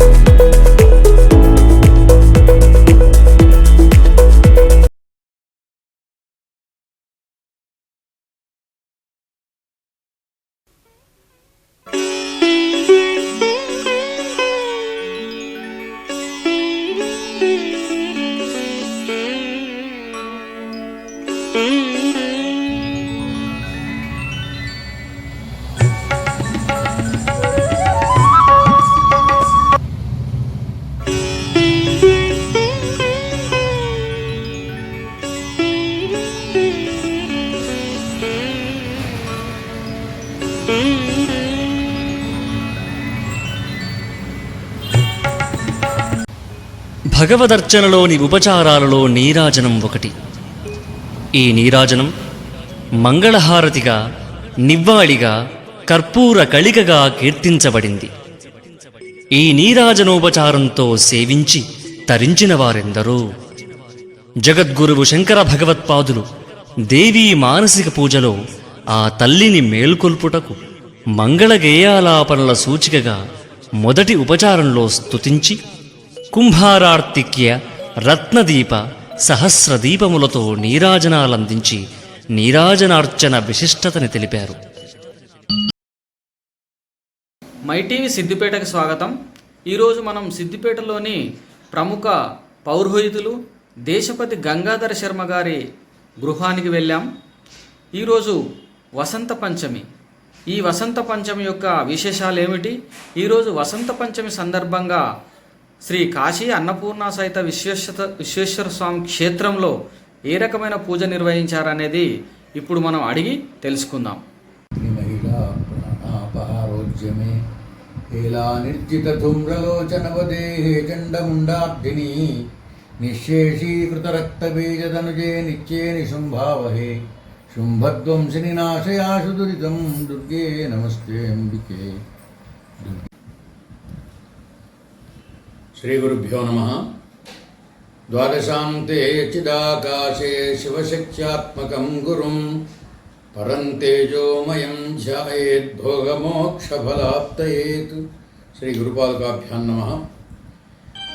Thank భగవదర్చనలోని ఉపచారాలలో నీరాజనం ఒకటి. ఈ నీరాజనం మంగళహారతిగా నివ్వాళిగా కర్పూర కళికగా కీర్తించబడింది. ఈ నీరాజనోపచారంతో సేవించి తరించిన వారెందరో. జగద్గురువు శంకర భగవత్పాదులు దేవీ మానసిక పూజలో ఆ తల్లిని మేల్కొల్పుటకు మంగళగేయాలాపనల సూచికగా మొదటి ఉపచారంలో స్తుతించి కుంభారార్తిక్య రత్నదీప సహస్రదీపములతో నీరాజనాలందించి నీరాజనార్చన విశిష్టతని తెలిపారు. మైటీవీ సిద్దిపేటకు స్వాగతం. ఈరోజు మనం సిద్దిపేటలోని ప్రముఖ పౌరోహితులు దేశపతి గంగాధర శర్మ గారి గృహానికి వెళ్ళాం. ఈరోజు వసంత పంచమి. ఈ వసంత పంచమి యొక్క విశేషాలు ఏమిటి ఈరోజు వసంత పంచమి సందర్భంగా శ్రీ కాశీ అన్నపూర్ణ సహిత విశ్వేశ్వత విశ్వేశ్వర స్వామి క్షేత్రంలో ఏ రకమైన పూజ నిర్వహించారనేది ఇప్పుడు మనం అడిగి తెలుసుకుందాం. ప్రాణాపారోగ్యమే ఏలా నిర్జిత ధూమ్రలోచనవదే చండముండాబ్ధిని నిశ్శేషీకృత రక్తబీజతనుజే నిత్యే నిశుంభావహే. శుంభధ్వంసిని నాశయాశు దురితం దుర్గే నమస్తే అంబికే. श्रीगुरुभ्यो नमः द्वादशान्ते चिदाकाशे शिवशक्त्यात्मकं गुरुं परं तेजोमयं ध्यायेद्भोगमोक्षफलाप्तयेत् श्रीगुरुपादकाभ्यां नमः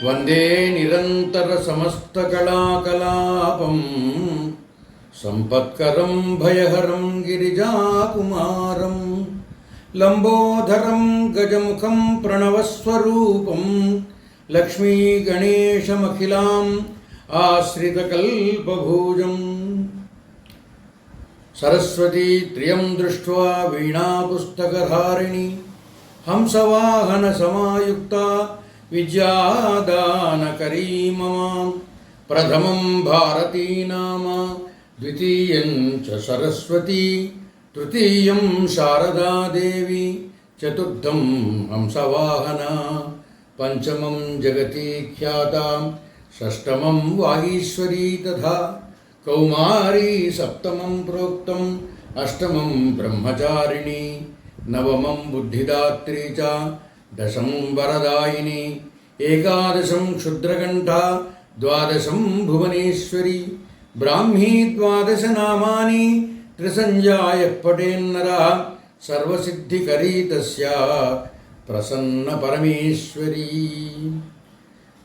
वन्दे निरन्तरसमस्तकलाकलापं सम्पत्करं भयहरं गिरिजाकुमारं लम्बोदरं गजमुखं प्रणवस्वरूपं లక్ష్మీగణేశమఖిలాం ఆశ్రితకల్పభూజం. సరస్వతీ త్రియం దృష్ట్వా వీణాపుస్తకధారిణి హంసవాహన సమాయుక్త విద్యాదానకరీ మమ ప్రథమం భారతీ నామ ద్వితీయం చ సరస్వతి తృతీయం శారదాదేవి చతుర్థం హంసవాహన. पञ्चमं जगती ख्यातां षष्ठमं वागीश्वरी तथा, कौमारी सप्तमं प्रोक्तम् अष्टमं ब्रह्मचारिणी, नवमं बुद्धिदात्री च दशं वरदायिनी, एकादशं क्षुद्रकण्ठा द्वादशं भुवनेश्वरी, ब्राह्मी द्वादशनामानि त्रिसञ्जायः पठेन्नरः सर्वसिद्धिकरी तस्या ప్రసన్న పరమేశ్వరీ.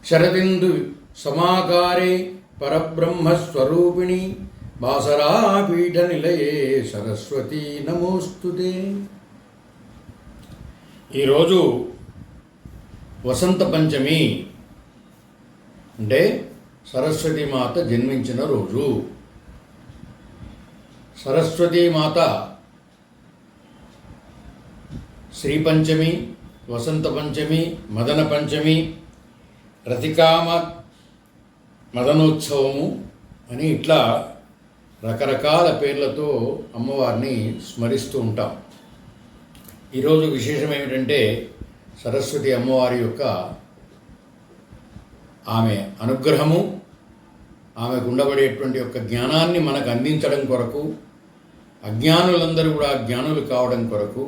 శరదిందు సమాకారే పరబ్రహ్మస్వరూపిణి బాసరాపీఠ నిలయే సరస్వతి నమోస్తుతే ఈరోజు వసంత పంచమి అంటే సరస్వతీమాత జన్మించిన రోజు. సరస్వతీమాత శ్రీపంచమి వసంత పంచమి మదన పంచమి రతికామ మదనోత్సవము అని ఇట్లా రకరకాల పేర్లతో అమ్మవారిని స్మరిస్తూ ఉంటాం. ఈరోజు విశేషం ఏమిటంటే సరస్వతి అమ్మవారి యొక్క ఆమె అనుగ్రహము ఆమెకు ఉండబడేటువంటి యొక్క జ్ఞానాన్ని మనకు అందించడం కొరకు అజ్ఞానులందరూ కూడా జ్ఞానులు కావడం కొరకు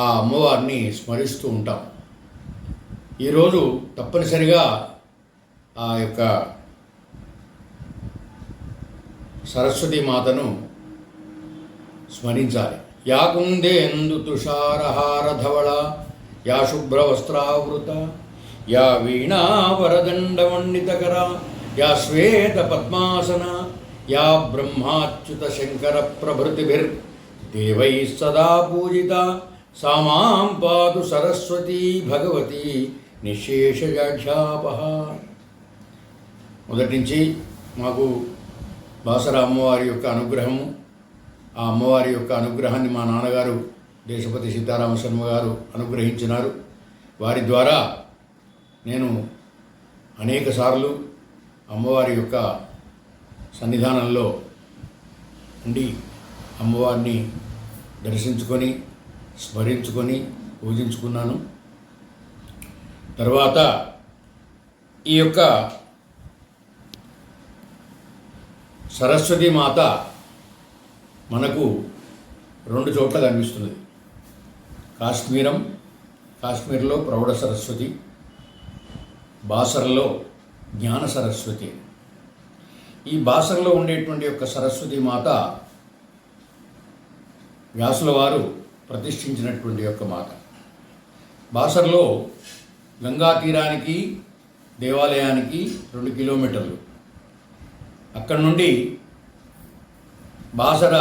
ఆ అమ్మవారిని స్మరిస్తూ ఉంటాం. ఈరోజు తప్పనిసరిగా ఆ యొక్క సరస్వతి మాతను స్మరించాలి. యాకుందేందు తుషారహార ధవళ యా శుభ్రవస్త్రావృత యా వీణావరదండమండితకరా యా శ్వేత పద్మాసన యా బ్రహ్మాచ్యుత శంకర ప్రభృతిభిర్ దేవై సదా పూజిత సామాం పాదు సరస్వతీ భగవతి నిశేషజాఢ్యాపహ మొదటి నుంచి మాకు బాసర అమ్మవారి యొక్క అనుగ్రహము ఆ అమ్మవారి యొక్క అనుగ్రహాన్ని మా నాన్నగారు దేశపతి సీతారామ శర్మ గారు అనుగ్రహించినారు. వారి ద్వారా నేను అనేక సార్లు అమ్మవారి యొక్క సన్నిధానంలో ఉండి అమ్మవారిని దర్శించుకొని స్మరించుకొని పూజించుకున్నాను. తర్వాత ఈ యొక్క సరస్వతి మాత మనకు రెండు చోట్ల కనిపిస్తుంది. కాశ్మీరం కాశ్మీర్లో ప్రౌఢ సరస్వతి బాసరలో జ్ఞాన సరస్వతి. ఈ బాసరలో ఉండేటువంటి యొక్క సరస్వతి మాత వ్యాసుల వారు ప్రతిష్ఠించినటువంటి యొక్క మాట. బాసర్లో గంగా తీరానికి దేవాలయానికి రెండు కిలోమీటర్లు. అక్కడి నుండి బాసర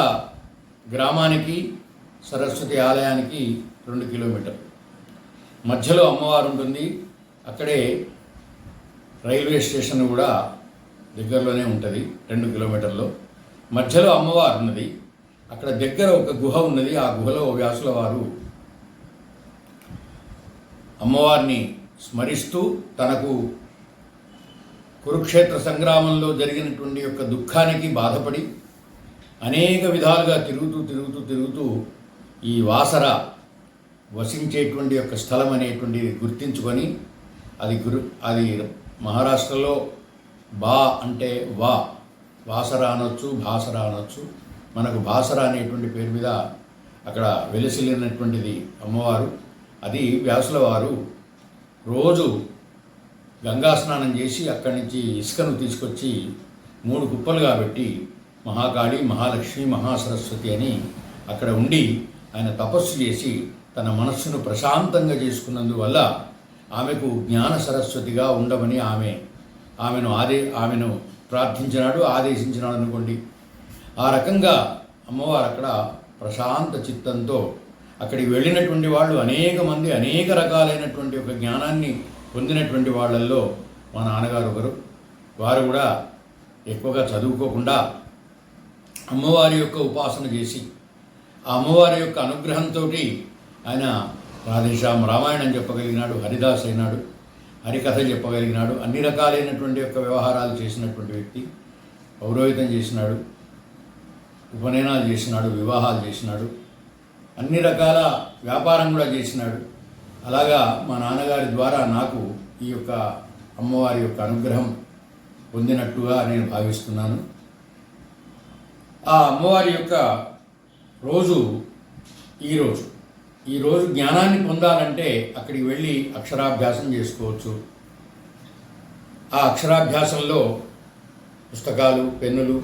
గ్రామానికి సరస్వతి ఆలయానికి రెండు కిలోమీటర్లు. మధ్యలో అమ్మవారు ఉంటుంది. అక్కడే రైల్వే స్టేషన్ కూడా దగ్గరలోనే ఉంటుంది రెండు కిలోమీటర్లు. మధ్యలో అమ్మవారు ఉన్నది. అక్కడ దగ్గర ఒక గుహ ఉన్నది. ఆ గుహలో వ్యాసుల వారు అమ్మవారిని స్మరిస్తూ తనకు కురుక్షేత్ర సంగ్రామంలో జరిగినటువంటి యొక్క దుఃఖానికి బాధపడి అనేక విధాలుగా తిరుగుతూ తిరుగుతూ తిరుగుతూ ఈ వాసర వసించేటువంటి యొక్క స్థలం అనేటువంటిది గుర్తించుకొని అది గురు అది మహారాష్ట్రలో బా అంటే వా వాసర అనొచ్చు భాసర అనొచ్చు మనకు బాసరా అనేటువంటి పేరు మీద అక్కడ వెలిసిల్లినటువంటిది అమ్మవారు. అది వ్యాసుల వారు రోజు గంగా స్నానం చేసి అక్కడి నుంచి ఇసుకను తీసుకొచ్చి మూడు కుప్పలుగా పెట్టి మహాకాళి మహాలక్ష్మి మహాసరస్వతి అని అక్కడ ఉండి ఆయన తపస్సు చేసి తన మనస్సును ప్రశాంతంగా చేసుకున్నందువల్ల ఆమెకు జ్ఞాన సరస్వతిగా ఉండమని ఆమె ఆమెను ఆదే ఆమెను ప్రార్థించినాడు ఆదేశించినాడు అనుకోండి. ఆ రకంగా అమ్మవారు అక్కడ ప్రశాంత చిత్తంతో అక్కడికి వెళ్ళినటువంటి వాళ్ళు అనేక మంది అనేక రకాలైనటువంటి ఒక జ్ఞానాన్ని పొందినటువంటి వాళ్ళల్లో మా నాన్నగారు ఒకరు. వారు కూడా ఎక్కువగా చదువుకోకుండా అమ్మవారి యొక్క ఉపాసన చేసి ఆ అమ్మవారి యొక్క అనుగ్రహంతో ఆయన రాధేశ్యాం రామాయణం చెప్పగలిగినాడు హరిదాస్ అయినాడు హరికథ చెప్పగలిగినాడు అన్ని రకాలైనటువంటి యొక్క వ్యవహారాలు చేసినటువంటి వ్యక్తి పౌరోహితం చేసినాడు. ఉపనయనాలు చేసినాడు వివాహాలు చేసినాడు అన్ని రకాల వ్యాపారం కూడా చేసినాడు. అలాగా మా నాన్నగారి ద్వారా నాకు ఈ యొక్క అమ్మవారి యొక్క అనుగ్రహం పొందినట్టుగా నేను భావిస్తున్నాను. ఆ అమ్మవారి యొక్క రోజు ఈరోజు ఈరోజు జ్ఞానాన్ని పొందాలంటే అక్కడికి వెళ్ళి అక్షరాభ్యాసం చేసుకోవచ్చు. ఆ అక్షరాభ్యాసంలో పుస్తకాలు పెన్నులు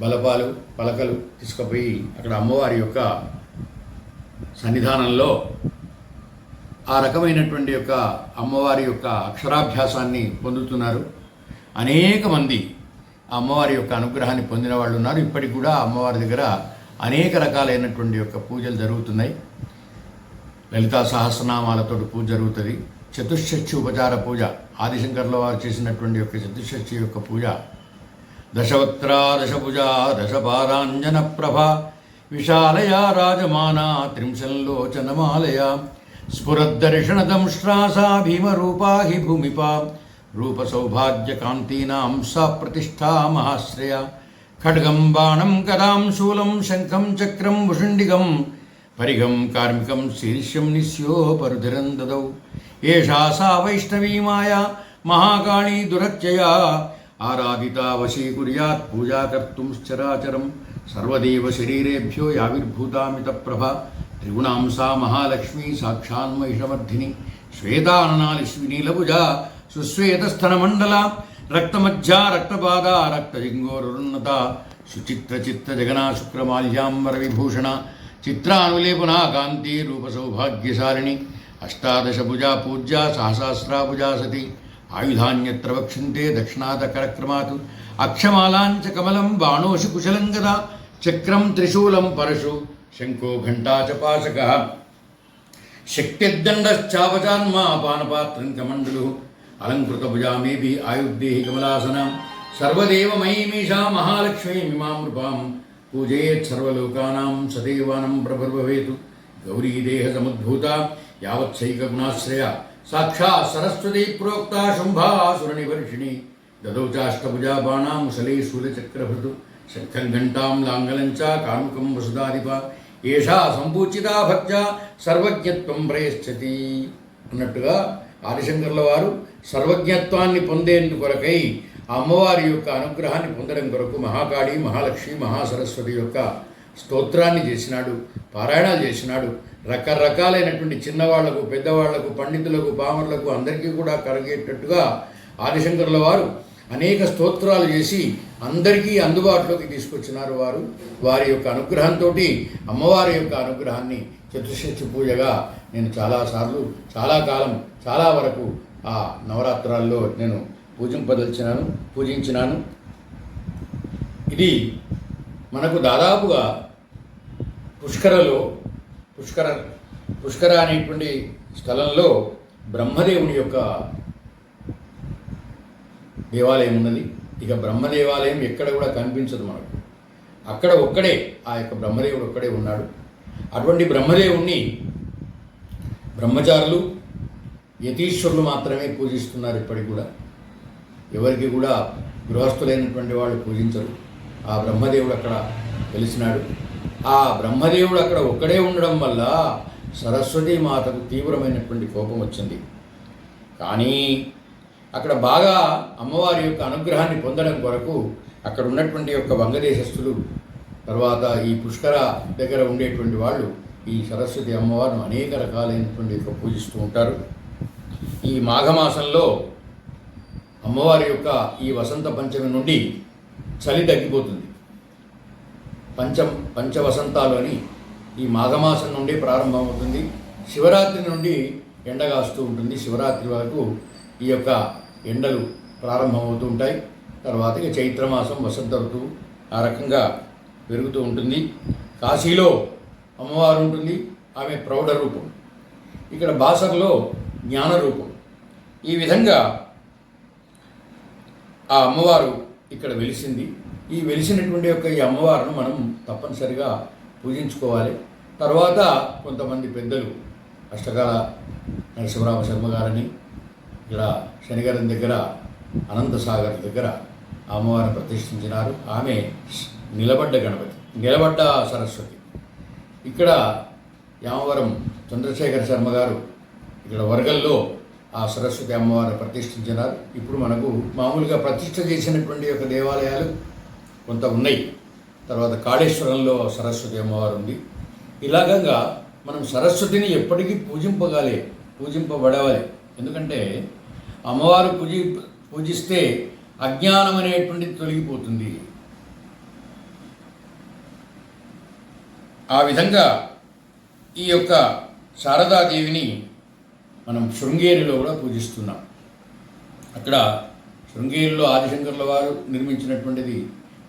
బలపాలు పలకలు తీసుకుపోయి అక్కడ అమ్మవారి యొక్క సన్నిధానంలో ఆ రకమైనటువంటి యొక్క అమ్మవారి యొక్క అక్షరాభ్యాసాన్ని పొందుతున్నారు. అనేక మంది ఆ అమ్మవారి యొక్క అనుగ్రహాన్ని పొందిన వాళ్ళు ఉన్నారు. ఇప్పటికి కూడా అమ్మవారి దగ్గర అనేక రకాలైనటువంటి యొక్క పూజలు జరుగుతున్నాయి. లలితా సహస్రనామాలతో పూజ జరుగుతుంది. చతుషష్ఠి ఉపచార పూజ ఆదిశంకర్ల వారు చేసినటువంటి యొక్క చతుషష్ఠి యొక్క పూజ దశవక్త్రా దశభుజా దశపారాంజన ప్రభ విశాలయా రాజమానా త్రింశల్లోచనమాలయా త్రింశల్లోచనమాలయ స్ఫురద్దర్శనదంశ్రాసా భీమరూపా హి భూమిపా రూపసౌభాగ్యకాంతీనాం సా ప్రతిష్టా మహాశ్రయ ఖడ్గం బాణం కదాం శూలం శంఖం చక్రం భుషుండిగం పరిగం కార్మికం శీర్ష్యం నిస్యో పరుధిరం దదౌ ఏషా సా వైష్ణవీమాయా మహాకాళీ దురత్యయా ఆరాధితా వశీకుర్యాత్ పూజా కర్తుం చరాచరం. సర్వదేవ శరీరేభ్యో యావిర్భూతామిత ప్రభ త్రిగుణాంసా మహాలక్ష్మీ సాక్షాన్మహిషవర్ధిని. శ్వేతాననాలిశ్వినీలభుజ సుశ్వేతస్థనమండల. రక్తమధ్యా రక్తపాద రక్తజింగోరున్నత. సుచిత్ర చిత్త జగనా శుక్రమాల్యాంబర విభూషణ చిత్రానులేపనా కాంతి రూపసౌభాగ్యశాలిని అష్టాదశభుజా పూజ్యా సహస్రాభుజా సతి. ఆయుధాన్యత్ర వక్షంతే దక్షిణాదకరక్రమాత్ అక్షమాలాంచ కమలం బాణోషి కుశలం గదా. చక్రం త్రిశూలం పరశు. శంఖో ఘంటా చ పాశక. శక్తిదండశ్చాపచాన్మా పానపాత్రం కమండలు. అలంకృత భుజామేభి ఆయుర్దేహి కమలాసనం. సర్వదేవమయీమీషా మహాలక్ష్మీ మిమామృపాం. పూజయేత్ సర్వలోకానాం సదేవానం ప్రభర్భవేతు గౌరీదేహ సముద్భూత. యావత్సైక గుణాశ్రయ సాక్షాత్ సరస్వతి ప్రోక్త శుంభాసుర నివర్షిణి దదౌ చాష్టభుజా బాణాం ముసలే శూలచక్రభృతు శంఖం ఘంటాం లాంగలం చ కాముకం ఏషా సంపూచితా భక్త సర్వజ్ఞత్వం ప్రయశ్చతి అన్నట్టుగా ఆదిశంకర్ల వారు సర్వజ్ఞత్వాన్ని పొందేందుకు కొరకై ఆ అమ్మవారి యొక్క అనుగ్రహాన్ని పొందడం కొరకు మహాకాళి మహాలక్ష్మి మహాసరస్వతి యొక్క స్తోత్రాన్ని చేసినాడు పారాయణాలు చేసినాడు. రకరకాలైనటువంటి చిన్నవాళ్ళకు పెద్దవాళ్ళకు పండితులకు పామరులకు అందరికీ కూడా కరగేటట్టుగా ఆదిశంకరుల వారు అనేక స్తోత్రాలు చేసి అందరికీ అందుబాటులోకి తీసుకొచ్చినారు వారు. వారి యొక్క అనుగ్రహంతో అమ్మవారి యొక్క అనుగ్రహాన్ని చతుర్షష్ఠి పూజగా నేను చాలాసార్లు చాలా కాలం చాలా వరకు ఆ నవరాత్రాల్లో నేను పూజింపదలిచినాను పూజించినాను. ఇది మనకు దాదాపుగా పుష్కరలో పుష్కర పుష్కర అనేటువంటి స్థలంలో బ్రహ్మదేవుని యొక్క దేవాలయం ఉన్నది. ఇక బ్రహ్మదేవాలయం ఎక్కడ కూడా కనిపించదు మనకు. అక్కడ ఒక్కడే ఆ యొక్క బ్రహ్మదేవుడు ఒక్కడే ఉన్నాడు. అటువంటి బ్రహ్మదేవుణ్ణి బ్రహ్మచారులు యతీశ్వరులు మాత్రమే పూజిస్తున్నారు ఇప్పటికి కూడా. ఎవరికి కూడా గృహస్థులైనటువంటి వాళ్ళు పూజించరు. ఆ బ్రహ్మదేవుడు అక్కడ వెలిసినాడు ఆ బ్రహ్మదేవుడు అక్కడ ఒక్కడే ఉండడం వల్ల సరస్వతీ మాతకు తీవ్రమైనటువంటి కోపం వచ్చింది. కానీ అక్కడ బాగా అమ్మవారి యొక్క అనుగ్రహాన్ని పొందడం కొరకు అక్కడ ఉన్నటువంటి యొక్క వంగదేశస్థులు తర్వాత ఈ పుష్కర దగ్గర ఉండేటువంటి వాళ్ళు ఈ సరస్వతి అమ్మవారిని అనేక రకాలైనటువంటి యొక్క పూజిస్తూ ఉంటారు. ఈ మాఘమాసంలో అమ్మవారి యొక్క ఈ వసంత పంచమి నుండి చలి తగ్గిపోతుంది. పంచం పంచవసంతాలు ఈ మాఘమాసం నుండి ప్రారంభమవుతుంది. శివరాత్రి నుండి ఎండ కాస్తూ ఉంటుంది. శివరాత్రి వరకు ఈ యొక్క ఎండలు ప్రారంభమవుతూ ఉంటాయి. తర్వాత ఇక చైత్రమాసం వసంత ఋతువు ఆ రకంగా పెరుగుతూ ఉంటుంది. కాశీలో అమ్మవారు ఉంటుంది. ఆమె ప్రౌఢ రూపం. ఇక్కడ బాసర్లో జ్ఞాన రూపం. ఈ విధంగా ఆ అమ్మవారు ఇక్కడ వెలిసింది. ఈ వెలిసినటువంటి యొక్క ఈ అమ్మవారిని మనం తప్పనిసరిగా పూజించుకోవాలి. తర్వాత కొంతమంది పెద్దలు అష్టకాల నరసింహరామ శర్మ గారని ఇక్కడ శనిగారం దగ్గర అనంతసాగర్ దగ్గర అమ్మవారిని ప్రతిష్ఠించినారు. ఆమె నిలబడ్డ గణపతి నిలబడ్డ సరస్వతి. ఇక్కడ యామవరం చంద్రశేఖర శర్మ గారు ఇక్కడ వరగల్లో ఆ సరస్వతి అమ్మవారిని ప్రతిష్ఠించినారు. ఇప్పుడు మనకు మామూలుగా ప్రతిష్ఠ చేసినటువంటి యొక్క దేవాలయాలు కొంత ఉన్నాయి. తర్వాత కాళేశ్వరంలో సరస్వతి అమ్మవారు ఉంది. ఇలాగంగా మనం సరస్వతిని ఎప్పటికీ పూజింపగాలి పూజింపబడవాలి. ఎందుకంటే అమ్మవారు పూజి పూజిస్తే అజ్ఞానం అనేటువంటిది తొలగిపోతుంది. ఆ విధంగా ఈ యొక్క శారదాదేవిని మనం శృంగేరిలో కూడా పూజిస్తున్నాం. అక్కడ శృంగేరిలో ఆదిశంకర్ల వారు నిర్మించినటువంటిది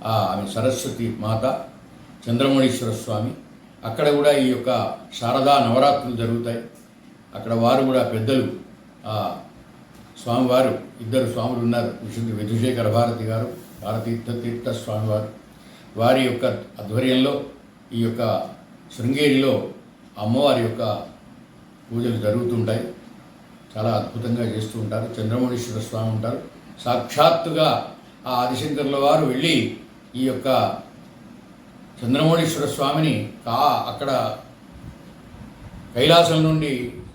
ఆమె సరస్వతి మాత చంద్రమణీశ్వర స్వామి. అక్కడ కూడా ఈ యొక్క శారదా నవరాత్రులు జరుగుతాయి. అక్కడ వారు కూడా పెద్దలు. ఆ స్వామివారు ఇద్దరు స్వాములు ఉన్నారు. విశుద్ధి విధుశేఖర భారతి గారు భారతీర్థ తీర్థ స్వామివారు. వారి యొక్క ఆధ్వర్యంలో ఈ యొక్క శృంగేరిలో అమ్మవారి యొక్క పూజలు జరుగుతుంటాయి. చాలా అద్భుతంగా చేస్తూ ఉంటారు. చంద్రమౌళీశ్వర స్వామి ఉంటారు. సాక్షాత్తుగా ఆ ఆదిశంకర్ల వారు వెళ్ళి ఈ యొక్క చంద్రమౌళీశ్వర స్వామిని కా అక్కడ కైలాసం నుండి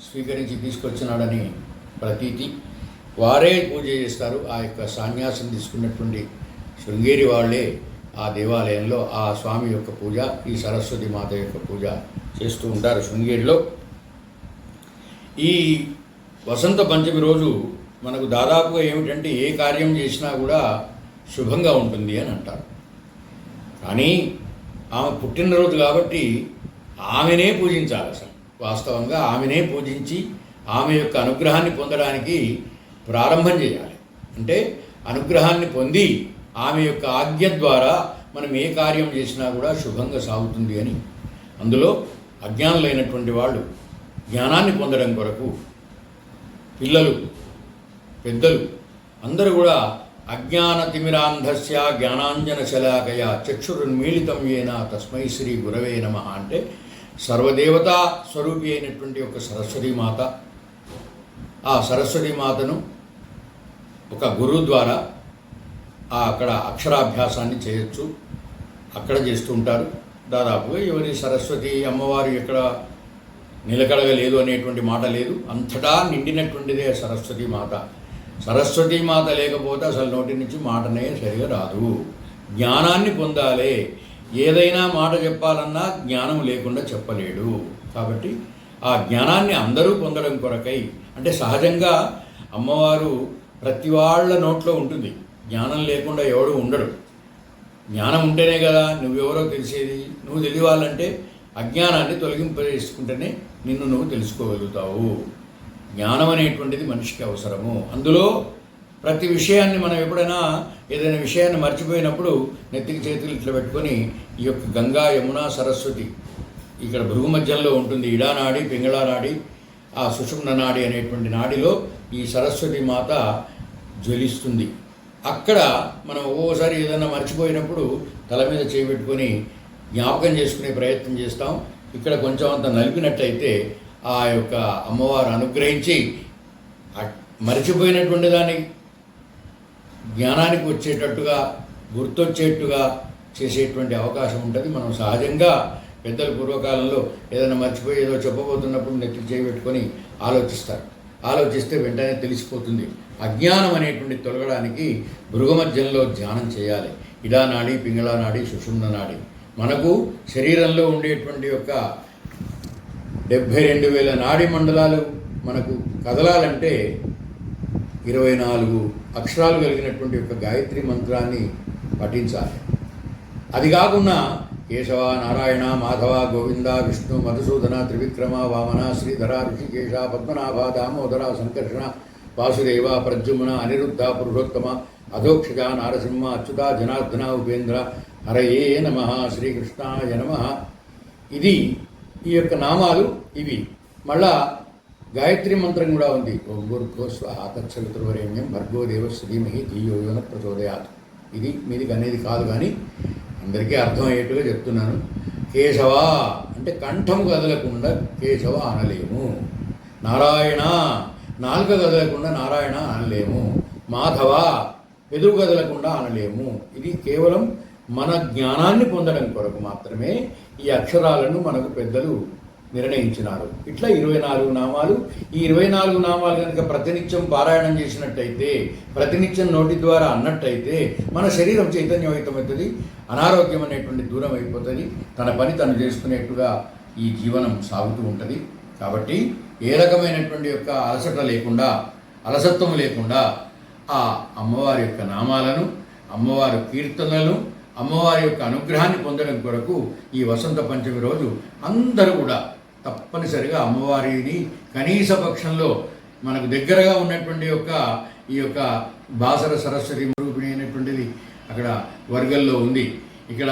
స్వీకరించి తీసుకొచ్చినాడని ప్రతీతి. వారే పూజ చేస్తారు. ఆ యొక్క సన్యాసం తీసుకున్నటువంటి శృంగేరి వాళ్ళే ఆ దేవాలయంలో ఆ స్వామి యొక్క పూజ ఈ సరస్వతి మాత యొక్క పూజ చేస్తూ ఉంటారు శృంగేరిలో. ఈ వసంత పంచమి రోజు మనకు దాదాపుగా ఏమిటంటే ఏ కార్యం చేసినా కూడా శుభంగా ఉంటుంది అని అంటారు. కానీ ఆమె పుట్టినరోజు కాబట్టి ఆమెనే పూజించాలి అసలు. వాస్తవంగా ఆమెనే పూజించి ఆమె యొక్క అనుగ్రహాన్ని పొందడానికి ప్రారంభం చేయాలి. అంటే అనుగ్రహాన్ని పొంది ఆమె యొక్క ఆజ్ఞ ద్వారా మనం ఏ కార్యం చేసినా కూడా శుభంగా సాగుతుంది అని. అందులో అజ్ఞానులైనటువంటి వాళ్ళు జ్ఞానాన్ని పొందడం కొరకు పిల్లలు పెద్దలు అందరూ కూడా అజ్ఞాన తిమిరాంధస్య జ్ఞానాంజన శలాకయ చక్షురున్మీళితం ఏన తస్మై శ్రీ గురవే నమ అంటే సర్వదేవతా స్వరూపి అయినటువంటి ఒక సరస్వతీమాత ఆ సరస్వతీమాతను ఒక గురువు ద్వారా ఆ అక్కడ అక్షరాభ్యాసాన్ని చేయొచ్చు. అక్కడ చేస్తూ ఉంటారు. దాదాపుగా ఎవరి సరస్వతి అమ్మవారు ఎక్కడ నిలకడగలేదు అనేటువంటి మాట లేదు. అంతటా నిండినటువంటిదే సరస్వతి మాత. సరస్వతి మాత లేకపోతే అసలు నోటి నుంచి మాటనే సరిగా రాదు. జ్ఞానాన్ని పొందాలి. ఏదైనా మాట చెప్పాలన్నా జ్ఞానం లేకుండా చెప్పలేడు. కాబట్టి ఆ జ్ఞానాన్ని అందరూ పొందడం కొరకై అంటే సహజంగా అమ్మవారు ప్రతి వాళ్ళ నోట్లో ఉంటుంది. జ్ఞానం లేకుండా ఎవడు ఉండడు. జ్ఞానం ఉంటేనే కదా నువ్వెవరో తెలిసేది. నువ్వు తెలియాలంటే అజ్ఞానాన్ని తొలగింపజేసుకుంటేనే నిన్ను నువ్వు తెలుసుకోగలుగుతావు. జ్ఞానం అనేటువంటిది మనిషికి అవసరము. అందులో ప్రతి విషయాన్ని మనం ఎప్పుడైనా ఏదైనా విషయాన్ని మర్చిపోయినప్పుడు నెత్తికి చేతులు ఇట్లా పెట్టుకొని ఈ యొక్క గంగా యమున సరస్వతి ఇక్కడ భృగు మధ్యంలో ఉంటుంది. ఇడానాడి పింగళానాడి ఆ సుషుమ్న నాడి అనేటువంటి నాడిలో ఈ సరస్వతి మాత జ్వలిస్తుంది. అక్కడ మనం ఒక్కోసారి ఏదైనా మర్చిపోయినప్పుడు తల మీద చేపెట్టుకొని జ్ఞాపకం చేసుకునే ప్రయత్నం చేస్తాం. ఇక్కడ కొంచెం అంత నలిపినట్టయితే ఆ యొక్క అమ్మవారు అనుగ్రహించి మరిచిపోయినటువంటి మర్చిపోయినటువంటి దాన్ని జ్ఞానానికి వచ్చేటట్టుగా గుర్తొచ్చేట్టుగా చేసేటువంటి అవకాశం ఉంటుంది. మనం సహజంగా పెద్దల పూర్వకాలంలో ఏదైనా మర్చిపోయి ఏదో చెప్పబోతున్నప్పుడు నెత్తి చేయబెట్టుకొని ఆలోచిస్తారు. ఆలోచిస్తే వెంటనే తెలిసిపోతుంది. అజ్ఞానం అనేటువంటి తొలగడానికి భృగమధ్యంలో ధ్యానం చేయాలి. ఇడానాడి నాడి నాడి సుషుమ్న నాడి. మనకు శరీరంలో ఉండేటువంటి యొక్క డెబ్భై రెండు వేల నాడి మండలాలు మనకు కదలాలంటే ఇరవై నాలుగు అక్షరాలు కలిగినటువంటి యొక్క గాయత్రి మంత్రాన్ని పఠించాలి. అది కాకుండా కేశవ నారాయణ మాధవ గోవింద విష్ణు మధుసూదన త్రివిక్రమ వామన శ్రీధర ఋషికేశ పద్మనాభ దామోదర సంకర్షణ వాసుదేవ ప్రద్యుమ్న అనిరుద్ధ పురుషోత్తమ అధోక్షిక నారసింహ అచ్యుత జనార్దన ఉపేంద్ర హరయే నమ శ్రీకృష్ణాయ నమ. ఇది ఈ యొక్క నామాలు ఇవి. మళ్ళా గాయత్రి మంత్రం కూడా ఉంది. ఓం గురుభో స్వాహ భర్గోదేవ భర్గో దేవస్య ప్రచోదయాత్. ఇది మీది అనేది కాదు కానీ అందరికీ అర్థమయ్యేట్టుగా చెప్తున్నాను. కేశవ అంటే కంఠం కదలకుండా కేశవ అనలేము. నారాయణ నాలుక కదలకుండా నారాయణ అనలేము. మాధవ ఎదురు కదలకుండా అనలేము. ఇది కేవలం మన జ్ఞానాన్ని పొందడం కొరకు మాత్రమే ఈ అక్షరాలను మనకు పెద్దలు నిర్ణయించినారు. ఇట్లా ఇరవై నాలుగు నామాలు ఈ ఇరవై నాలుగు నామాలు కనుక ప్రతినిత్యం పారాయణం చేసినట్టయితే ప్రతినిత్యం నోటి ద్వారా అన్నట్టయితే మన శరీరం చైతన్యమవుతుంది అనారోగ్యం అనేటువంటి దూరం అయిపోతుంది తన పని తను చేసుకునేట్టుగా ఈ జీవనం సాగుతూ ఉంటుంది. కాబట్టి ఏ రకమైనటువంటి యొక్క అలసట లేకుండా అలసత్వం లేకుండా ఆ అమ్మవారి యొక్క నామాలను అమ్మవారి కీర్తనలను అమ్మవారి యొక్క అనుగ్రహాన్ని పొందడం కొరకు ఈ వసంత పంచమి రోజు అందరూ కూడా తప్పనిసరిగా అమ్మవారిని కనీస పక్షంలో మనకు దగ్గరగా ఉన్నటువంటి యొక్క ఈ యొక్క బాసర సరస్వతి రూపిణి అయినటువంటిది అక్కడ వర్గల్లో ఉంది. ఇక్కడ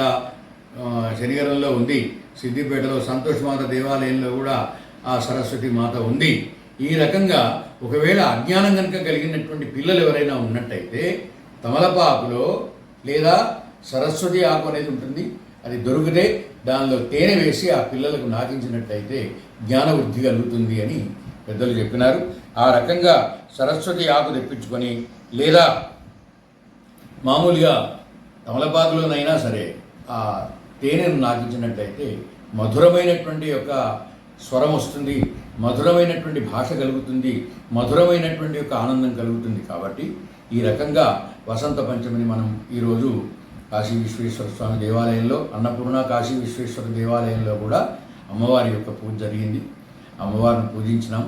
శనిగరంలో ఉంది. సిద్దిపేటలో సంతోష్ మాత దేవాలయంలో కూడా ఆ సరస్వతి మాత ఉంది. ఈ రకంగా ఒకవేళ అజ్ఞానం కనుక కలిగినటువంటి పిల్లలు ఎవరైనా ఉన్నట్టయితే తమలపాకులో లేదా సరస్వతి ఆకు అనేది ఉంటుంది. అది దొరికితే దానిలో తేనె వేసి ఆ పిల్లలకు నాటించినట్టయితే జ్ఞాన వృద్ధి కలుగుతుంది అని పెద్దలు చెప్పినారు. ఆ రకంగా సరస్వతి ఆకు తెప్పించుకొని లేదా మామూలుగా తమలపాకులోనైనా సరే ఆ తేనెను నాకించినట్లయితే మధురమైనటువంటి యొక్క స్వరం వస్తుంది మధురమైనటువంటి భాష కలుగుతుంది మధురమైనటువంటి యొక్క ఆనందం కలుగుతుంది కాబట్టి ఈ రకంగా వసంత పంచమిని మనం ఈరోజు కాశీ విశ్వేశ్వర స్వామి దేవాలయంలో అన్నపూర్ణ కాశీ విశ్వేశ్వర దేవాలయంలో కూడా అమ్మవారి యొక్క పూజ జరిగింది. అమ్మవారిని పూజించినాం.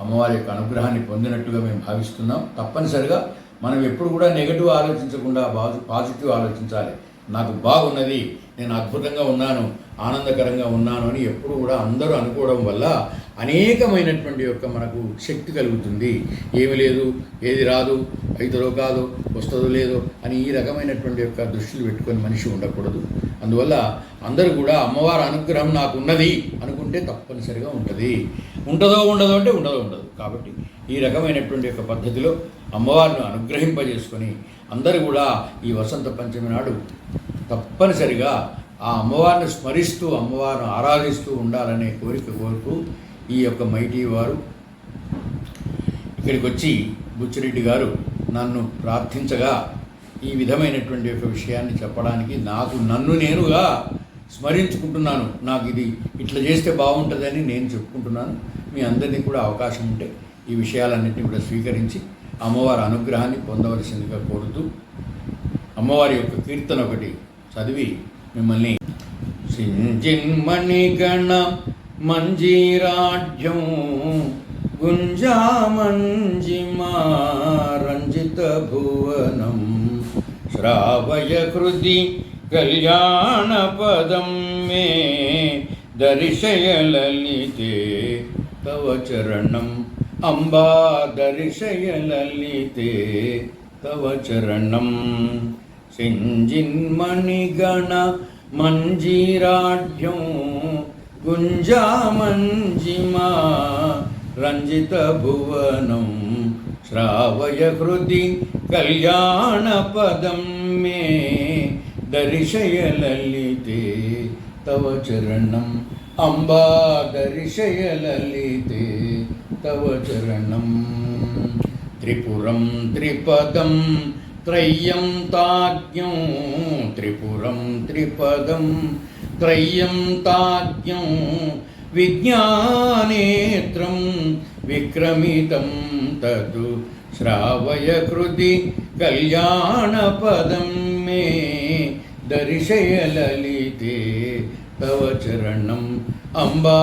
అమ్మవారి యొక్క అనుగ్రహాన్ని పొందినట్టుగా మేము భావిస్తున్నాం. తప్పనిసరిగా మనం ఎప్పుడు కూడా నెగటివ్ ఆలోచించకుండా పాజిటివ్ ఆలోచించాలి. నాకు బాగున్నది నేను అద్భుతంగా ఉన్నాను ఆనందకరంగా ఉన్నాను అని ఎప్పుడు కూడా అందరూ అనుకోవడం వల్ల అనేకమైనటువంటి యొక్క మనకు శక్తి కలుగుతుంది. ఏమి లేదు ఏది రాదు అవుతుందో కాదు వస్తుందో లేదో అని ఈ రకమైనటువంటి యొక్క దృష్టిలు పెట్టుకొని మనిషి ఉండకూడదు. అందువల్ల అందరూ కూడా అమ్మవారి అనుగ్రహం నాకు ఉన్నది అనుకుంటే తప్పనిసరిగా ఉంటుంది. ఉంటుందో ఉండదో అంటే ఉండదో ఉండదు. కాబట్టి ఈ రకమైనటువంటి యొక్క పద్ధతిలో అమ్మవారిని అనుగ్రహింపజేసుకొని అందరూ కూడా ఈ వసంత పంచమి నాడు తప్పనిసరిగా ఆ అమ్మవారిని స్మరిస్తూ అమ్మవారిని ఆరాధిస్తూ ఉండాలనే కోరిక కోరుతూ ఈ యొక్క మైటీ వారు ఇక్కడికి వచ్చి బుచ్చిరెడ్డి గారు నన్ను ప్రార్థించగా ఈ విధమైనటువంటి యొక్క విషయాన్ని చెప్పడానికి నాకు నన్ను నేనుగా స్మరించుకుంటున్నాను. నాకు ఇది ఇట్లా చేస్తే బాగుంటుందని నేను చెప్పుకుంటున్నాను. మీ అందరినీ కూడా అవకాశం ఉంటే ఈ విషయాలన్నింటినీ కూడా స్వీకరించి అమ్మవారి అనుగ్రహాన్ని పొందవలసిందిగా కోరుతూ అమ్మవారి యొక్క కీర్తన ఒకటి చదివి మిమ్మల్ని సింజిన్మణిగణ మంజీరాఢ్యం గుంజామంజిమా రంజిత భువనం శ్రావయ హృది కళ్యాణ పదం మే దర్శయ లలితే తవ చరణం అంబా దర్శయ లలితే తవ చరణం సింజిన్మణిగణ మంజీరాఢ్యం గుంజామంజిమా రంజిత భువనం శ్రావయ హృది కళ్యాణ పదం మే దర్శయ లలితే తవ చరణం అంబా దర్శయ లలితే తవ చరణం త్రిపురం త్రిపదం త్రయ్యం తాజ్ఞం త్రిపురం త్రిపదం త్రయ్యం తాజ్ఞం విజ్ఞానేత్రం విక్రమితం తదు శ్రావయ కవచరణం కళ్యాణపదం మే అంబా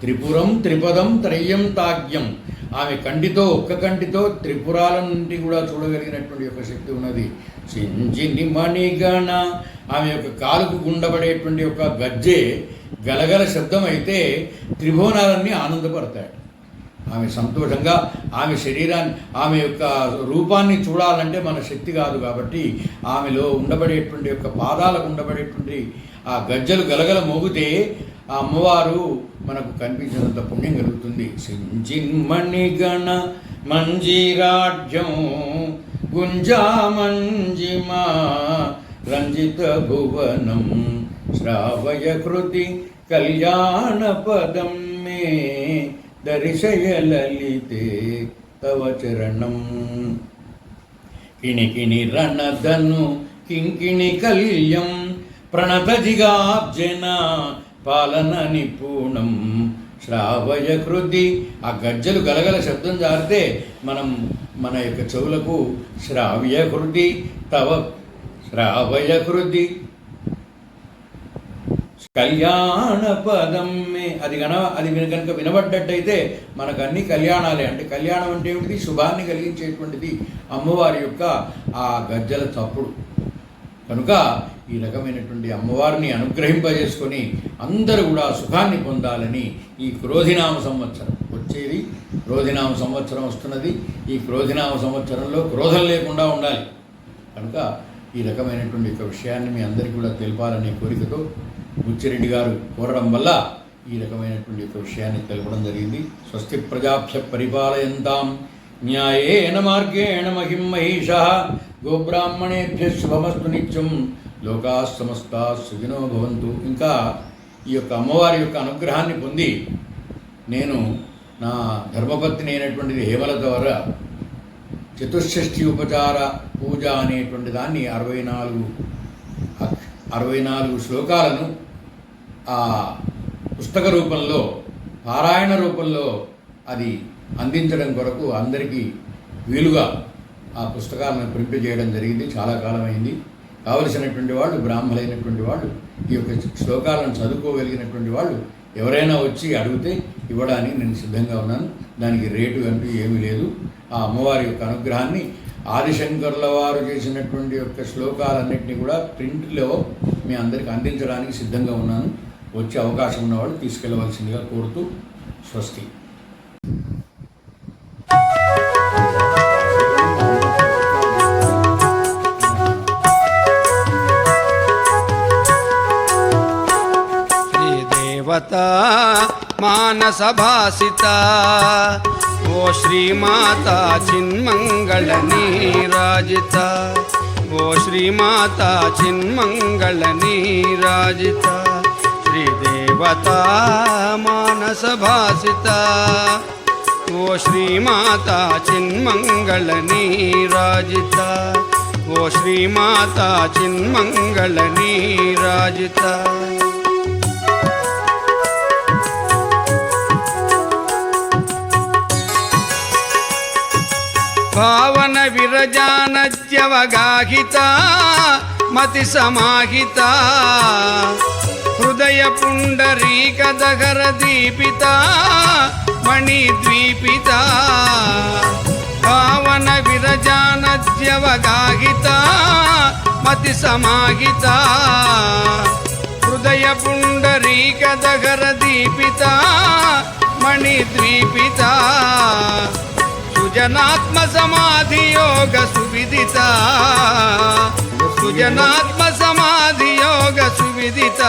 త్రిపురం త్రిపదం త్రయ్యం తాగ్యం ఆమె కంటితో ఒక్క కంటితో త్రిపురాల నుండి కూడా చూడగలిగినటువంటి యొక్క శక్తి ఉన్నది. చింజిని మణిగణ. ఆమె యొక్క కాలుకు గుండబడేటువంటి యొక్క గజ్జె గలగల శబ్దం అయితే త్రిభువనాలన్నీ ఆనందపడతాయి. ఆమె సంతోషంగా ఆమె శరీరాన్ని ఆమె యొక్క రూపాన్ని చూడాలంటే మన శక్తి కాదు కాబట్టి ఆమెలో ఉండబడేటువంటి యొక్క పాదాలకు ఉండబడేటువంటి ఆ గజ్జలు గలగల మోగితే ఆ అమ్మవారు మనకు కనిపించినంత పుణ్యం కలుగుతుంది. సింజిన్మణిగణ మంజీరాఢ్యం గుంజామంజిమా రంజిత భువనం శ్రావయ కృతి కళ్యాణ పదం మే దరిశయ లలితే తవ చరణం. కిణికిణి రణధను కింకిణి కల్యం. ప్రణతజిగాబ్జన పాలన నిపుణం శ్రావయ కృతి ఆ గజ్జలు గలగల శబ్దం జారితే మనం మన యొక్క చెవులకు శ్రావ్య కృతి తవ శ్రావయ కృతి కళ్యాణ పదం అది గన అది కనుక వినబడ్డట్టయితే మనకు అన్ని కళ్యాణాలే. అంటే కళ్యాణం అంటే ఏమిటిది శుభాన్ని కలిగించేటువంటిది అమ్మవారి యొక్క ఆ గజ్జల చప్పుడు. కనుక ఈ రకమైనటువంటి అమ్మవారిని అనుగ్రహింపజేసుకొని అందరూ కూడా సుఖాన్ని పొందాలని ఈ క్రోధినామ సంవత్సరం వచ్చేది. క్రోధినామ సంవత్సరం వస్తున్నది. ఈ క్రోధినామ సంవత్సరంలో క్రోధం లేకుండా ఉండాలి. కనుక ఈ రకమైనటువంటి యొక్క విషయాన్ని మీ అందరికీ కూడా తెలిపాలనే కోరికతో బుచ్చిరెడ్డి గారు కోరడం వల్ల ఈ రకమైనటువంటి యొక్క విషయాన్ని తెలపడం జరిగింది. స్వస్తి ప్రజాభ్య పరిపాలయంతాం. న్యాయేన మార్గేణ మహిం మహిష గోబ్రాహ్మణేభ్య శుభమస్తు నిత్యం. లోకా సమస్త సుఖినో భవంతు. ఇంకా ఈ యొక్క అమ్మవారి యొక్క అనుగ్రహాన్ని పొంది నేను నా ధర్మపత్ని అయినటువంటిది హేమల ద్వారా చతుషష్ఠి ఉపచార పూజ అనేటువంటి దాన్ని అరవై నాలుగు అరవై నాలుగు శ్లోకాలను ఆ పుస్తక రూపంలో పారాయణ రూపంలో అది అందించడం కొరకు అందరికీ వీలుగా ఆ పుస్తకాలను ప్రింట్ చేయడం జరిగింది. చాలా కాలమైంది. కావలసినటువంటి వాళ్ళు బ్రాహ్మలైనటువంటి వాళ్ళు ఈ యొక్క శ్లోకాలను చదువుకోగలిగినటువంటి వాళ్ళు ఎవరైనా వచ్చి అడిగితే ఇవ్వడానికి నేను సిద్ధంగా ఉన్నాను. దానికి రేటు అంటూ ఏమీ లేదు. ఆ అమ్మవారి యొక్క అనుగ్రహాన్ని ఆదిశంకర్ల వారు చేసినటువంటి యొక్క శ్లోకాలన్నింటినీ కూడా ప్రింట్లో మీ అందరికి అందించడానికి సిద్ధంగా ఉన్నాను. వచ్చే అవకాశం ఉన్నవాళ్ళు తీసుకెళ్ళవలసిందిగా కోరుతూ స్వస్తి. శ్రీదేవత మానసభాసిత ఓ శ్రీమాత చిన్మంగళ నీరాజిత. ఓ శ్రీమాత చిన్మంగళ నీరాజిత శ్రీదేవత మానస భాసిత ఓ శ్రీమాత చిన్మంగళ నీరాజిత. భావన విరజానజ్యవగాహిత మతి సమాహిత హృదయ పుండరీక దగర దీపిత మణిద్వీపిత. భావన విరజానజ్యవగాహిత మతి సమాహిత హృదయ పుండరీక దగర దీపిత మణిద్వీపిత. సుజనాత్మ సమాధి యోగ సువిదిత. సుజనాత్మ సమాధి యోగ సువిదిత.